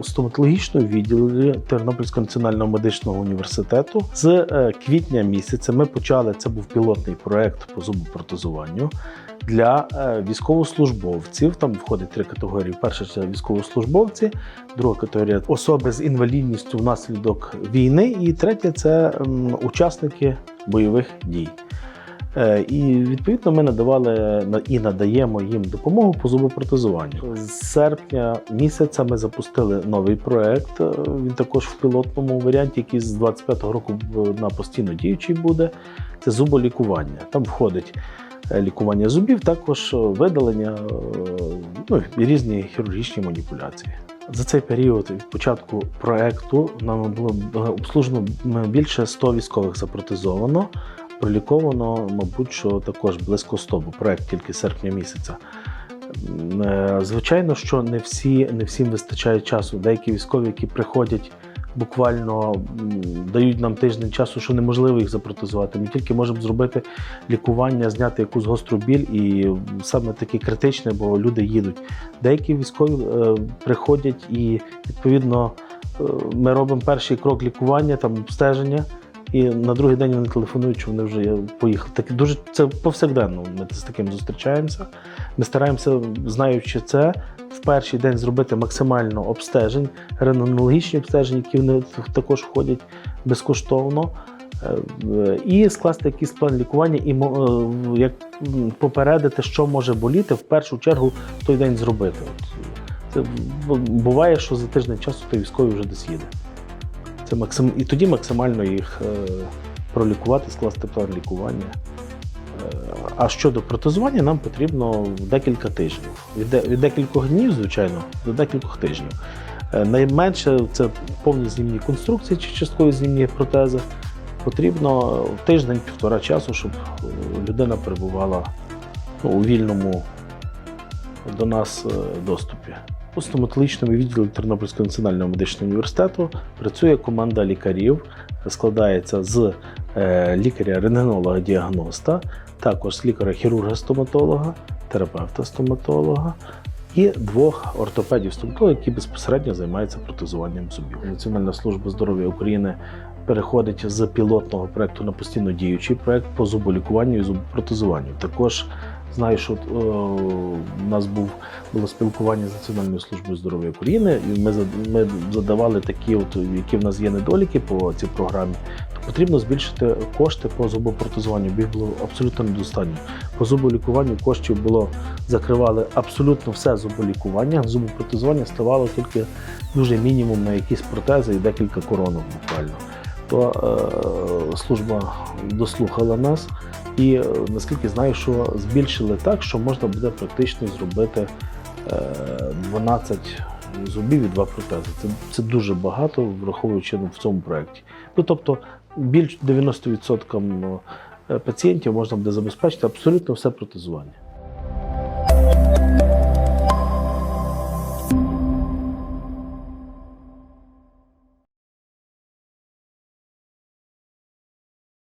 у стоматологічному відділі Тернопільського національного медичного університету з е, квітня місяця ми почали. Це був пілотний проект по зубопротезуванню для е, військовослужбовців. Там входить три категорії: перша це військовослужбовці, друга категорія особи з інвалідністю внаслідок війни, і третя це учасники бойових дій. Е, І відповідно ми надавали і надаємо їм допомогу по зубопротезуванню. З серпня місяця ми запустили новий проект. е, Він також в пілотному варіанті, який з 25-го року на постійно діючий буде. Це зуболікування. Там входить е, лікування зубів, також видалення, ну і різні хірургічні маніпуляції. За цей період від початку проекту нам було обслужено більше 100 військових запротезовано. Проліковано, мабуть, що також близько 100, бо проект тільки серпня місяця. Е, Звичайно, що не всі не всім вистачає часу. Деякі військові, які приходять буквально дають нам тиждень часу, що неможливо їх запротезувати. Ми тільки можемо зробити лікування, зняти якусь гостру біль, і саме таке критичне, бо люди їдуть. Деякі військові е, приходять і відповідно е, ми робимо перший крок лікування, там обстеження. І на другий день вони телефонують, що вони вже поїхали. Так дуже це повсякденно. Ми з таким зустрічаємося. Ми стараємося, знаючи це, в перший день зробити максимально обстежень, рентгенологічні обстеження, які вони також входять безкоштовно. Е, І скласти якийсь план лікування, і е, як попередити, що може боліти, в першу чергу в той день зробити. Це буває, що за тиждень часу той військовий вже десь їде. Це максим... І тоді максимально їх е, пролікувати, скласти план лікування. Е, а щодо протезування, нам потрібно декілька тижнів. Від, де- від декількох днів, звичайно, до декількох тижнів. Е, найменше це повні знімні конструкції чи часткові знімні протези. Потрібно тиждень-півтора часу, щоб людина перебувала ну, у вільному до нас доступі. У стоматологічному відділі Тернопільського національного медичного університету працює команда лікарів, складається з е, лікаря-рентгенолога-діагноста, також лікаря-хірурга-стоматолога, терапевта-стоматолога і двох ортопедів-стоматологів, які безпосередньо займаються протезуванням зубів. Національна служба здоров'я України переходить з пілотного проекту на постійно діючий проект по зуболікуванню і зубопротезуванню. Також знаю, що е, у нас був було спілкування з Національною службою здоров'я України, і ми, ми задавали такі, от, які в нас є недоліки по цій програмі, то потрібно збільшити кошти по зубопротезуванню, їх було абсолютно недостатньо. По зуболікуванню коштів було закривали абсолютно все зуболікування. Зубопротезування ставало тільки дуже мінімум на якісь протези і декілька коронок буквально. То е, служба дослухала нас. І е, наскільки знаю, що збільшили так, що можна буде практично зробити е, 12 зубів і два протези. Це, це дуже багато, враховуючи ну, в цьому проєкті. Ну тобто більш 90% е, пацієнтів можна буде забезпечити абсолютно все протезування.